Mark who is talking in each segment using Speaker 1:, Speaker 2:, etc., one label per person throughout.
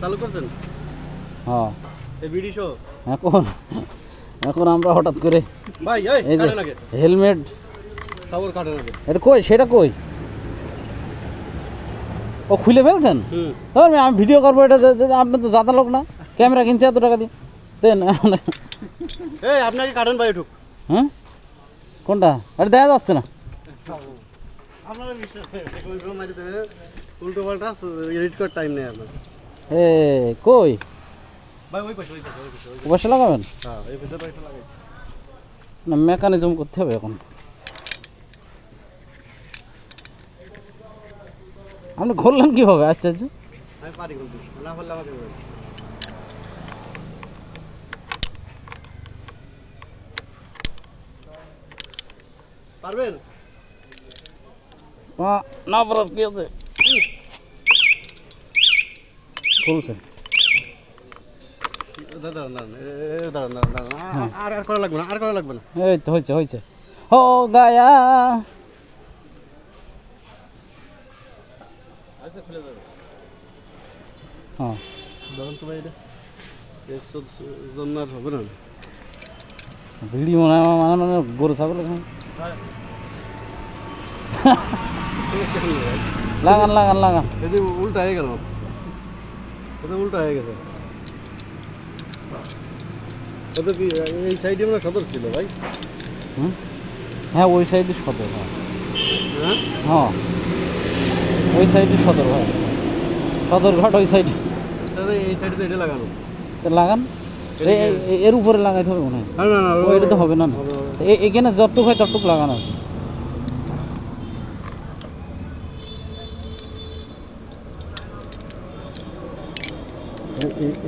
Speaker 1: চালু করছেন?
Speaker 2: হ্যাঁ।
Speaker 1: এই বিডি
Speaker 2: এখন এখন আমরা হঠাৎ করে
Speaker 1: ভাই এই
Speaker 2: হেলমেট।
Speaker 1: খবর কাটেন আগে।
Speaker 2: এটা কই সেটা কই? ও খুলে ফেলছেন? আমি ভিডিও করব এটা আপনি তো জাতা লোক না। ক্যামেরা কিনছে এত টাকা দিয়ে। দেন।
Speaker 1: এই আপনাকে কাটেন ভাই একটু
Speaker 2: হ্যাঁ? কোনটা? এটা দেখা যাচ্ছে না।
Speaker 1: আপনারা বিশ্বাস উল্টো পাল্টা এডিট করার টাইম নেই আপনার।
Speaker 2: এ কই?
Speaker 1: ভাই ওই পাশে ওই পাশে ওই পাশে ওই পাশে।
Speaker 2: লাগাবেন?
Speaker 1: হ্যাঁ এই লাগাই।
Speaker 2: না মেকানিজম করতে হবে এখন। আপনি ঘুরলেন কীভাবে? আশ্চর্য
Speaker 1: আমি পারি কিন্তু না আমাকে পারবেন?
Speaker 2: না পারার কি আছে? খুলছে।
Speaker 1: আর করা লাগবে না আর করা লাগবে না।
Speaker 2: এই তো হয়েছে হয়েছে হো গায়া। হ্যাঁ।
Speaker 1: হবে না
Speaker 2: ভিড়ি মনে মানে গরু ছাগল লাগান লাগান লাগান।
Speaker 1: উল্টা হয়ে গেল। এতে উল্টা হয়ে গেছে। এই সাইডে মানে সদর ছিল ভাই?
Speaker 2: হুম? হ্যাঁ ওই সাইডে সদর হ্যাঁ।
Speaker 1: হ্যাঁ?
Speaker 2: ওই সাইডে সদর হয়। সদরঘাট ওই সাইডে।
Speaker 1: এই সাইডে তো এটা লাগানো।
Speaker 2: লাগান? এর উপরে লাগাইতে হবে মনে হয়।
Speaker 1: না না না
Speaker 2: ও, এটা তো হবে না এখানে যতটুক হয় ততটুক লাগানো আছে।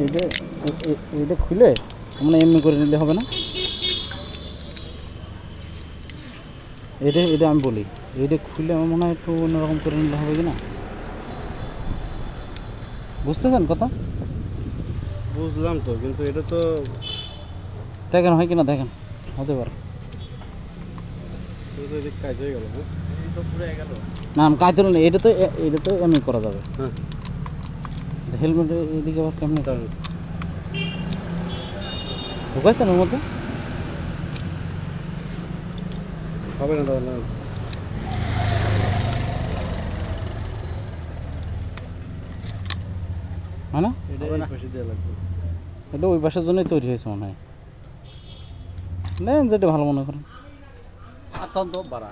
Speaker 2: এইটা এইটা খুলে মানে এমনি করে নিলে হবে না? এটা এটা আমি বলি এইটা খুলে আমার মনে হয় একটু অন্যরকম করে নিলে হবে কি না বুঝতেছেন কথা?
Speaker 1: বুঝলাম তো কিন্তু এটা তো
Speaker 2: দেখেন হয় কিনা দেখেন হতে পারে।
Speaker 1: এটা কাজ হয়ে গেল হ্যাঁ?
Speaker 2: না কাজ না এটা তো এটা তো এমনি করা যাবে।
Speaker 1: হ্যাঁ।
Speaker 2: হেলমেট এদিকে আবার কেমনি
Speaker 1: দাঁড়ান।
Speaker 2: ঢুকাইছেন ওর মধ্যে?
Speaker 1: হবে না দাঁড়ান দাঁড়ান।
Speaker 2: না এটা ওই পাশের জন্যই তৈরি হয়েছে মনে হয়। নেন যেটা ভালো মনে করেন।
Speaker 3: অত্যন্ত বাড়া।